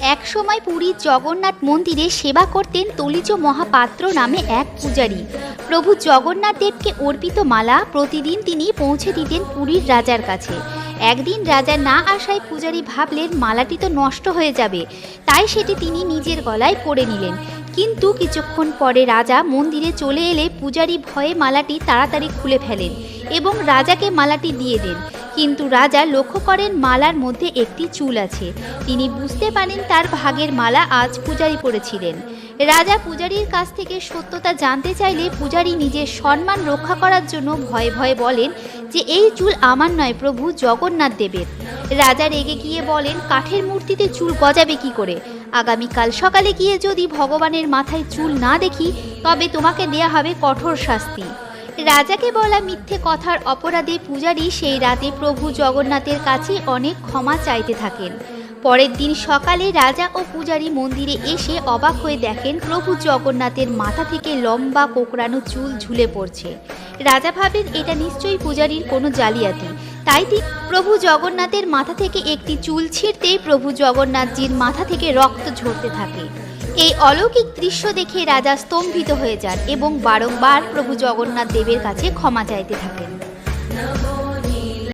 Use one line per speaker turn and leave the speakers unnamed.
একসময় পুরীর জগন্নাথ মন্দিরে সেবা করতেন তলিজ মহাপাত্র নামে এক পূজারী। প্রভু জগন্নাথ দেবকে অর্পিত মালা প্রতিদিন তিনি পৌঁছে দিতেন পুরীর রাজার কাছে। একদিন রাজা না আসায় পূজারী ভাবলেন, মালাটি তো নষ্ট হয়ে যাবে। তাই সেটি তিনি নিজের গলায় পরে নিলেন। কিন্তু কিছুক্ষণ পরে রাজা মন্দিরে চলে এলে পূজারী ভয়ে মালাটি তাড়াতাড়ি খুলে ফেলেন এবং রাজাকে মালাটি দিয়ে দেন। কিন্তু রাজা লক্ষ্য করেন মালার মধ্যে একটি চুল আছে। তিনি বুঝতে পারেন তার ভাগের মালা আজ পূজারি পড়েছিলেন রাজা পূজারীর কাছ থেকে সত্যতা জানতে চাইলে পূজারী নিজের সম্মান রক্ষা করার জন্য ভয়ে ভয়ে বলেন যে, এই চুল আমার নয় প্রভু, জগন্নাথ দেবের। রাজা রেগে গিয়ে বলেন, কাঠের মূর্তিতে চুল গজাবে কি করে? আগামীকাল সকালে গিয়ে যদি ভগবানের মাথায় চুল না দেখি, তবে তোমাকে দেয়া হবে কঠোর শাস্তি। রাজাকে বলা মিথ্যে কথার অপরাধে পূজারী সেই রাতে প্রভু জগন্নাথের কাছে অনেক ক্ষমা চাইতে থাকেন। পরের দিন সকালে রাজা ও পূজারী মন্দিরে এসে অবাক হয়ে দেখেন প্রভু জগন্নাথের মাথা থেকে লম্বা কোকড়ানো চুল ঝুলে পড়ছে। রাজা ভাবেন এটা নিশ্চয়ই পূজারীর কোনো জালিয়াতি। তাই তিনি প্রভু জগন্নাথের মাথা থেকে একটি চুল ছিঁড়তেই প্রভু জগন্নাথজির মাথা থেকে রক্ত ঝরতে থাকে। এই অলৌকিক দৃশ্য দেখে রাজা স্তম্ভিত হয়ে যান এবং বারংবার প্রভু জগন্নাথ দেবের কাছে ক্ষমা চাইতে থাকেন।